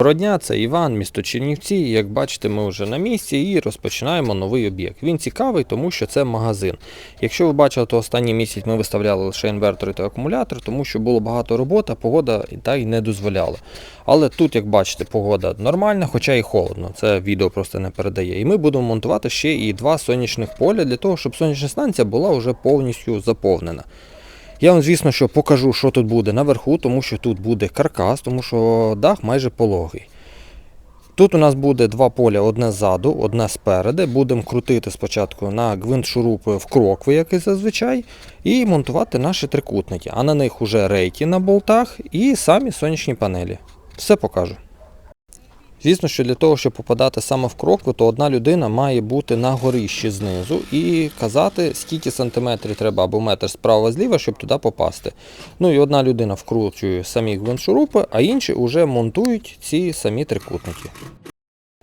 Доброго дня, це Іван, місто Чернівці. Як бачите, ми вже на місці і розпочинаємо новий об'єкт. Він цікавий, тому що це магазин. Якщо ви бачили, то останній місяць ми виставляли лише інвертори та акумулятор, тому що було багато роботи, а погода та й не дозволяла. Але тут, як бачите, погода нормальна, хоча і холодно. Це відео просто не передає. І ми будемо монтувати ще і два сонячних поля для того, щоб сонячна станція була вже повністю заповнена. Я вам, звісно, що покажу, що тут буде наверху, тому що тут буде каркас, тому що дах майже пологий. Тут у нас буде два поля, одне ззаду, одне спереди. Будемо крутити спочатку на гвинт шурупи в крокви, як і зазвичай, і монтувати наші трикутники. А на них уже рейки на болтах і самі сонячні панелі. Все покажу. Звісно, що для того, щоб попадати саме в кроку, то одна людина має бути на горищі знизу і казати, скільки сантиметрів треба або метр справа зліва, щоб туди попасти. Ну і одна людина вкручує самі гвиншурупи, а інші вже монтують ці самі трикутники.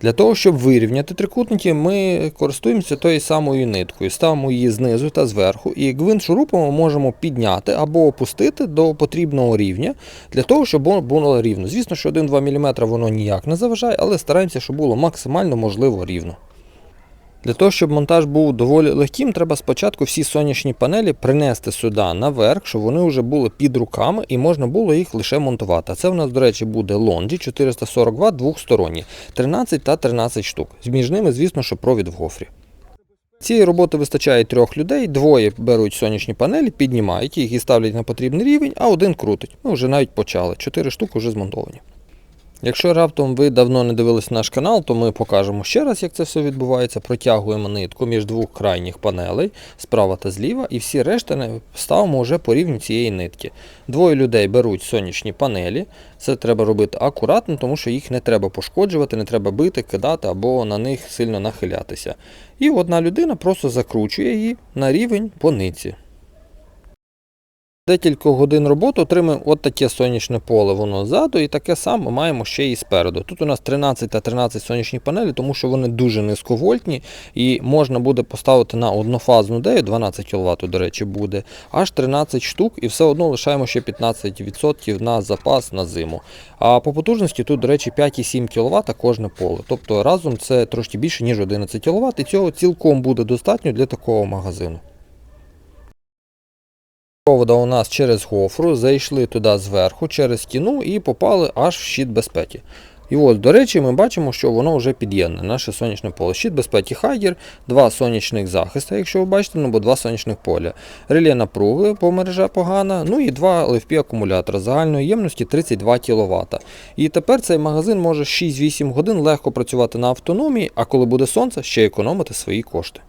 Для того, щоб вирівняти трикутники, ми користуємося тою самою ниткою, ставимо її знизу та зверху, і гвинт шурупом ми можемо підняти або опустити до потрібного рівня, для того, щоб воно було рівно. Звісно, що 1-2 мм воно ніяк не заважає, але стараємося, щоб було максимально можливо рівно. Для того, щоб монтаж був доволі легким, треба спочатку всі сонячні панелі принести сюди наверх, щоб вони вже були під руками і можна було їх лише монтувати. А це у нас, до речі, буде Лонді 440 Вт двохсторонні, 13 та 13 штук. Між ними, звісно, що провід в гофрі. Цієї роботи вистачає трьох людей, двоє беруть сонячні панелі, піднімають їх і ставлять на потрібний рівень, а один крутить. Ми вже навіть почали. Чотири штуки вже змонтовані. Якщо раптом ви давно не дивились наш канал, то ми покажемо ще раз, як це все відбувається. Протягуємо нитку між двох крайніх панелей, справа та зліва, і всі решти ставимо вже по рівню цієї нитки. Двоє людей беруть сонячні панелі. Це треба робити акуратно, тому що їх не треба пошкоджувати, не треба бити, кидати або на них сильно нахилятися. І одна людина просто закручує її на рівень по ниці. Декілька годин роботи отримаємо от таке сонячне поле воно ззаду, і таке саме маємо ще і спереду. Тут у нас 13 та 13 сонячні панелі, тому що вони дуже низьковольтні і можна буде поставити на однофазну дею, 12 кВт, до речі, буде, аж 13 штук, і все одно лишаємо ще 15% на запас на зиму. А по потужності тут, до речі, 5,7 кВт кожне поле. Тобто разом це трошки більше, ніж 11 кВт, і цього цілком буде достатньо для такого магазину. Провода у нас через гофру, зайшли туди зверху, через стіну і попали аж в щит безпеки. І ось, до речі, ми бачимо, що воно вже під'єднане, наше сонячне поле. Щит безпеки Хайгер, два сонячних захиста, якщо ви бачите, ну бо два сонячних поля. Реле напруги, бо мережа погана, ну і два LFP акумулятора загальної ємності 32 кВт. І тепер цей магазин може 6-8 годин легко працювати на автономії, а коли буде сонце, ще економити свої кошти.